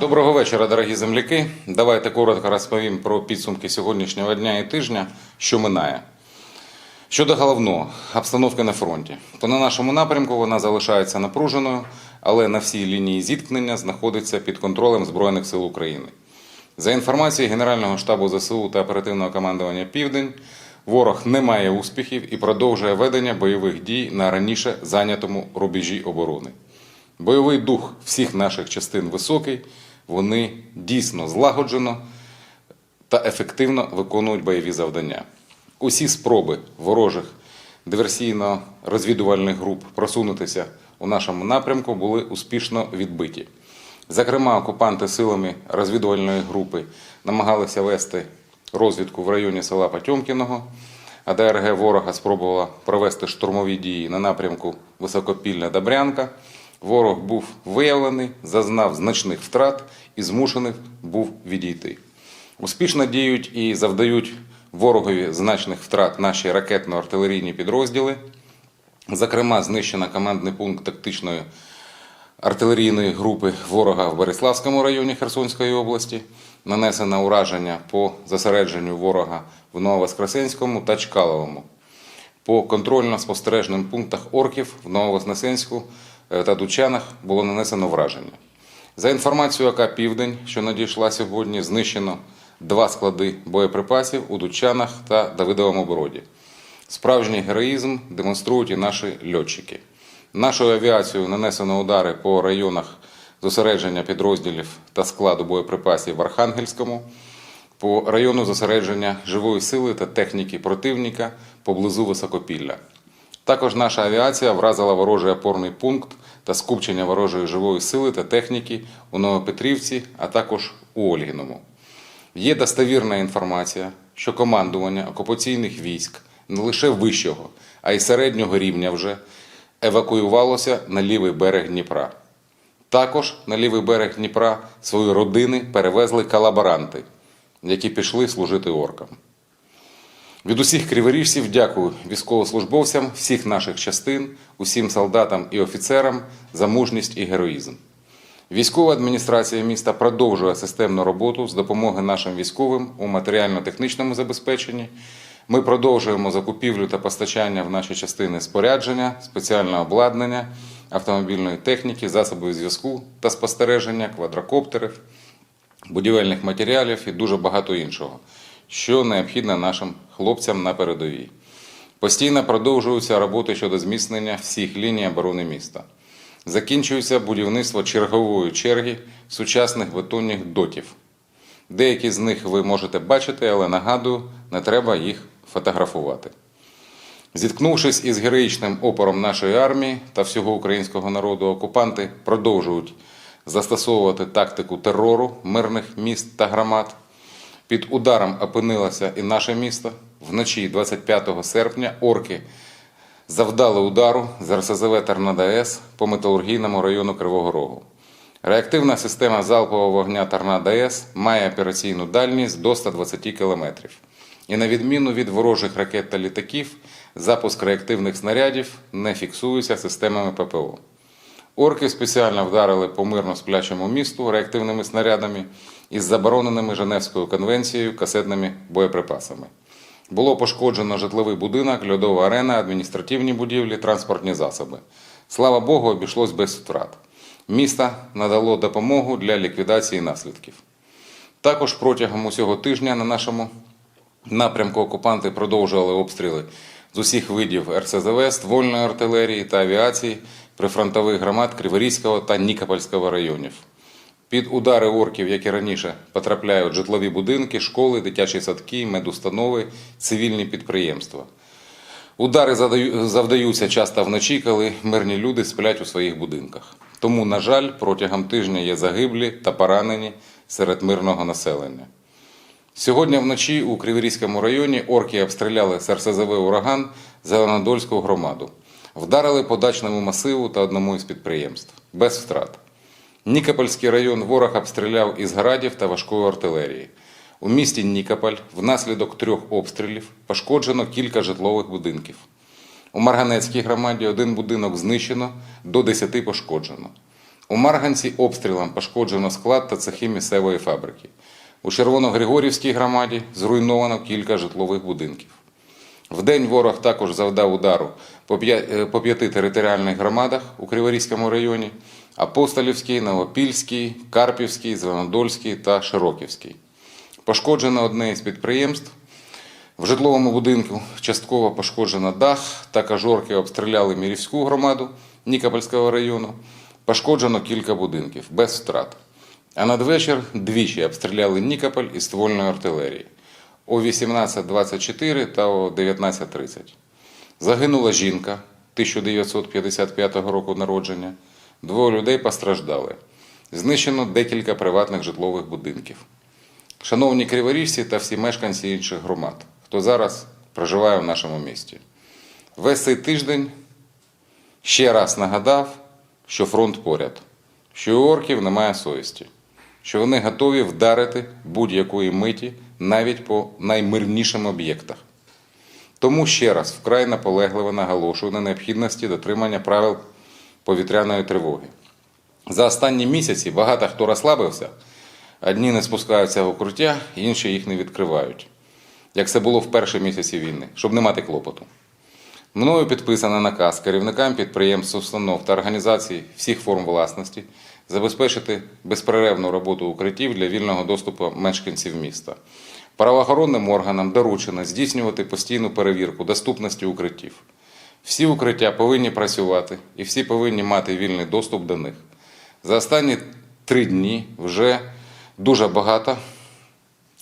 Доброго вечора, дорогі земляки. Давайте коротко розповім про підсумки сьогоднішнього дня і тижня, що минає. Щодо головного обстановки на фронті, то на нашому напрямку вона залишається напруженою, але на всій лінії зіткнення знаходиться під контролем Збройних сил України. За інформацією Генерального штабу ЗСУ та оперативного командування Південь, ворог не має успіхів і продовжує ведення бойових дій на раніше зайнятому рубежі оборони. Бойовий дух всіх наших частин високий, вони дійсно злагоджено та ефективно виконують бойові завдання. Усі спроби ворожих диверсійно-розвідувальних груп просунутися у нашому напрямку були успішно відбиті. Зокрема, окупанти силами розвідувальної групи намагалися вести розвідку в районі села Потьомкіного, а ДРГ ворога спробувала провести штурмові дії на напрямку Високопільна-Добрянка. Ворог був виявлений, зазнав значних втрат і змушений був відійти. Успішно діють і завдають ворогові значних втрат наші ракетно-артилерійні підрозділи. Зокрема, знищено командний пункт тактичної артилерійної групи ворога в Береславському районі Херсонської області, нанесено ураження по зосередженню ворога в Нововоскресенському та Чкаловому. По контрольно-спостережним пунктах орків в Нововознесенську е, та Дучанах було нанесено враження. За інформацією АК Південь, що надійшла сьогодні, знищено два склади боєприпасів у Дучанах та Давидовому Броді. Справжній героїзм демонструють і наші льотчики. Нашою авіацією нанесено удари по районах зосередження підрозділів та складу боєприпасів в Архангельському, по району зосередження живої сили та техніки противника поблизу Високопілля. Також наша авіація вразила ворожий опорний пункт та скупчення ворожої живої сили та техніки у Новопетрівці, а також у Ольгіному. Є достовірна інформація, що командування окупаційних військ не лише вищого, а й середнього рівня вже евакуювалося на лівий берег Дніпра. Також на лівий берег Дніпра свої родини перевезли колаборанти, які пішли служити оркам. Від усіх криворіжців дякую військовослужбовцям всіх наших частин, усім солдатам і офіцерам за мужність і героїзм. Військова адміністрація міста продовжує системну роботу з допомоги нашим військовим у матеріально-технічному забезпеченні. Ми продовжуємо закупівлю та постачання в наші частини спорядження, спеціального обладнання, автомобільної техніки, засобів зв'язку та спостереження, квадрокоптерів, будівельних матеріалів і дуже багато іншого, що необхідно нашим хлопцям на передовій. Постійно продовжуються роботи щодо зміцнення всіх ліній оборони міста. Закінчується будівництво чергової черги сучасних бетонних дотів. Деякі з них ви можете бачити, але нагадую, не треба їх фотографувати. Зіткнувшись із героїчним опором нашої армії та всього українського народу, окупанти продовжують застосовувати тактику терору мирних міст та громад. Під ударом опинилося і наше місто. Вночі 25 серпня орки завдали удару з РСЗВ Торнадо-С по металургійному району Кривого Рогу. Реактивна система залпового вогня Торнадо-С має операційну дальність до 120 км. І на відміну від ворожих ракет та літаків, запуск реактивних снарядів не фіксується системами ППО. Орки спеціально вдарили по мирно сплячому місту реактивними снарядами із забороненими Женевською конвенцією касетними боєприпасами. Було пошкоджено житловий будинок, льодова арена, адміністративні будівлі, транспортні засоби. Слава Богу, обійшлось без втрат. Місто надало допомогу для ліквідації наслідків. Також протягом усього тижня на нашому напрямку окупанти продовжували обстріли з усіх видів РСЗВ, ствольної артилерії та авіації прифронтових громад Криворізького та Нікопольського районів. Під удари орків, як і раніше, потрапляють житлові будинки, школи, дитячі садки, медустанови, цивільні підприємства. Удари завдаються часто вночі, коли мирні люди сплять у своїх будинках. Тому, на жаль, протягом тижня є загиблі та поранені серед мирного населення. Сьогодні вночі у Криворізькому районі орки обстріляли з РСЗВ «Ураган» Зеленодольську громаду. Вдарили по дачному масиву та одному із підприємств. Без втрат. Нікопольський район ворог обстріляв із градів та важкої артилерії. У місті Нікополь внаслідок трьох обстрілів пошкоджено кілька житлових будинків. У Марганецькій громаді один будинок знищено, до 10 пошкоджено. У Марганці обстрілом пошкоджено склад та цехи місцевої фабрики. У Червоногригорівській громаді зруйновано кілька житлових будинків. Вдень ворог також завдав удару е, по п'яти територіальних громадах у Криворізькому районі: Апостолівський, Новопільський, Карпівський, Звенодольський та Широківський. Пошкоджено одне із підприємств. В житловому будинку частково пошкоджено дах, також орки обстріляли Мірівську громаду Нікопольського району. Пошкоджено кілька будинків без втрат. А надвечір двічі обстріляли Нікополь із ствольної артилерії о 18.24 та о 19.30. Загинула жінка 1955 року народження. Двоє людей постраждали. Знищено декілька приватних житлових будинків. Шановні криворіжці та всі мешканці інших громад, хто зараз проживає в нашому місті. Весь цей тиждень ще раз нагадав, що фронт поряд, що у орків немає совісті, що вони готові вдарити будь-якої миті навіть по наймирнішим об'єктах. Тому ще раз вкрай наполегливо наголошую на необхідності дотримання правил повітряної тривоги. За останні місяці багато хто розслабився, одні не спускаються в укриття, інші їх не відкривають, як це було в перші місяці війни, щоб не мати клопоту. Мною підписано наказ керівникам підприємств, установ та організацій всіх форм власності забезпечити безперервну роботу укриттів для вільного доступу мешканців міста. Правоохоронним органам доручено здійснювати постійну перевірку доступності укриттів. Всі укриття повинні працювати і всі повинні мати вільний доступ до них. За останні три дні вже дуже багато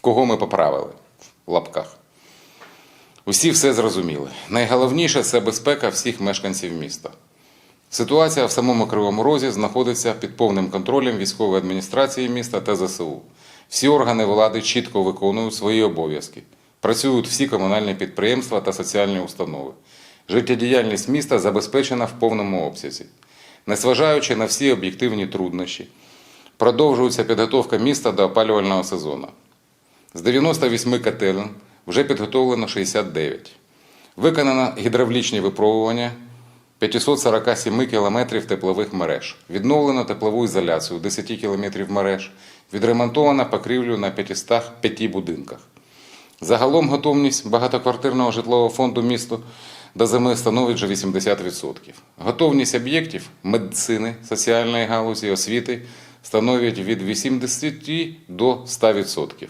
кого ми поправили в лапках. Усі все зрозуміли. Найголовніше це безпека всіх мешканців міста. Ситуація в самому Кривому Розі знаходиться під повним контролем військової адміністрації міста та ЗСУ. Всі органи влади чітко виконують свої обов'язки. Працюють всі комунальні підприємства та соціальні установи. Життєдіяльність міста забезпечена в повному обсязі. Незважаючи на всі об'єктивні труднощі, продовжується підготовка міста до опалювального сезону. З 98 котелень вже підготовлено 69. Виконано гідравлічні випробування 547 кілометрів теплових мереж. Відновлено теплову ізоляцію 10 кілометрів мереж. Відремонтовано покрівлю на 505 будинках. Загалом готовність багатоквартирного житлового фонду місту до зими становить вже 80%. Готовність об'єктів медицини, соціальної галузі, освіти становить від 80 до 100%.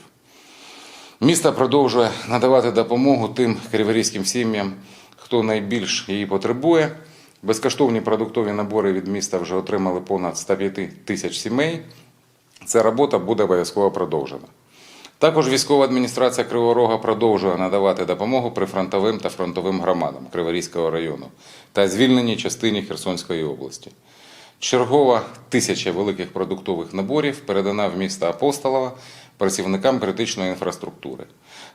Місто продовжує надавати допомогу тим криворізьким сім'ям, хто найбільш її потребує. Безкоштовні продуктові набори від міста вже отримали понад 105 тисяч сімей. Ця робота буде обов'язково продовжена. Також військова адміністрація Кривого Рога продовжує надавати допомогу прифронтовим та фронтовим громадам Криворізького району та звільненій частині Херсонської області. Чергова тисяча великих продуктових наборів передана в місто Апостолова працівникам критичної інфраструктури.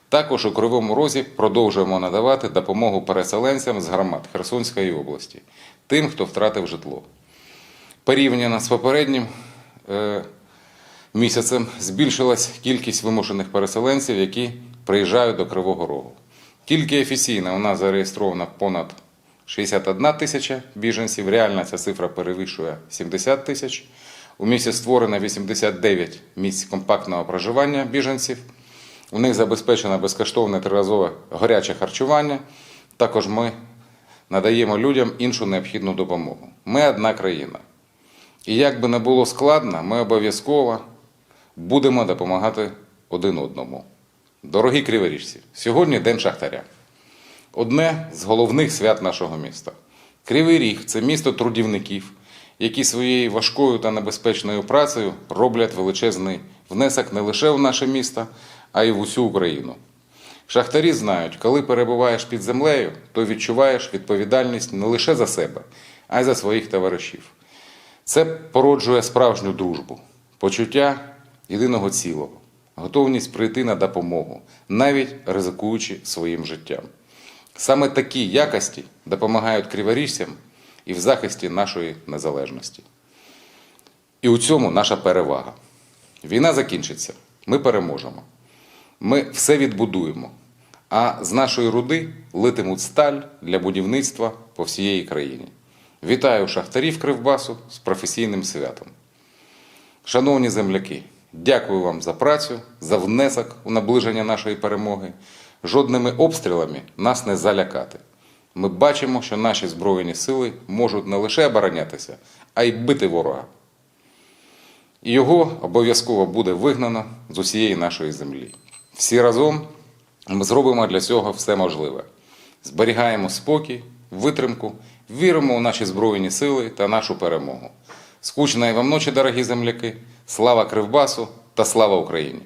Також у Кривому Розі продовжуємо надавати допомогу переселенцям з громад Херсонської області, тим, хто втратив житло. Порівняно з попереднім е, місяцем збільшилась кількість вимушених переселенців, які приїжджають до Кривого Рогу. Тільки офіційно у нас зареєстровано понад 61 тисяча біженців. Реальна ця цифра перевищує 70 тисяч. У місті створено 89 місць компактного проживання біженців. У них забезпечено безкоштовне триразове гаряче харчування. Також ми надаємо людям іншу необхідну допомогу. Ми одна країна. І як би не було складно, ми обов'язково будемо допомагати один одному. Дорогі криворіжці, сьогодні День Шахтаря. Одне з головних свят нашого міста. Кривий Ріг це місто трудівників, які своєю важкою та небезпечною працею роблять величезний внесок не лише в наше місто, а й в усю Україну. Шахтарі знають, коли перебуваєш під землею, то відчуваєш відповідальність не лише за себе, а й за своїх товаришів. Це породжує справжню дружбу, почуття єдиного цілого, готовність прийти на допомогу, навіть ризикуючи своїм життям. Саме такі якості допомагають криворіжцям і в захисті нашої незалежності. І у цьому наша перевага. Війна закінчиться, ми переможемо. Ми все відбудуємо, а з нашої руди литимуть сталь для будівництва по всієї країні. Вітаю шахтарів Кривбасу з професійним святом. Шановні земляки, дякую вам за працю, за внесок у наближення нашої перемоги. Жодними обстрілами нас не залякати. Ми бачимо, що наші Збройні сили можуть не лише оборонятися, а й бити ворога. І його обов'язково буде вигнано з усієї нашої землі. Всі разом ми зробимо для цього все можливе. Зберігаємо спокій, витримку, віримо у наші Збройні сили та нашу перемогу. Скучної вам ночі, дорогі земляки! Слава Кривбасу та слава Україні!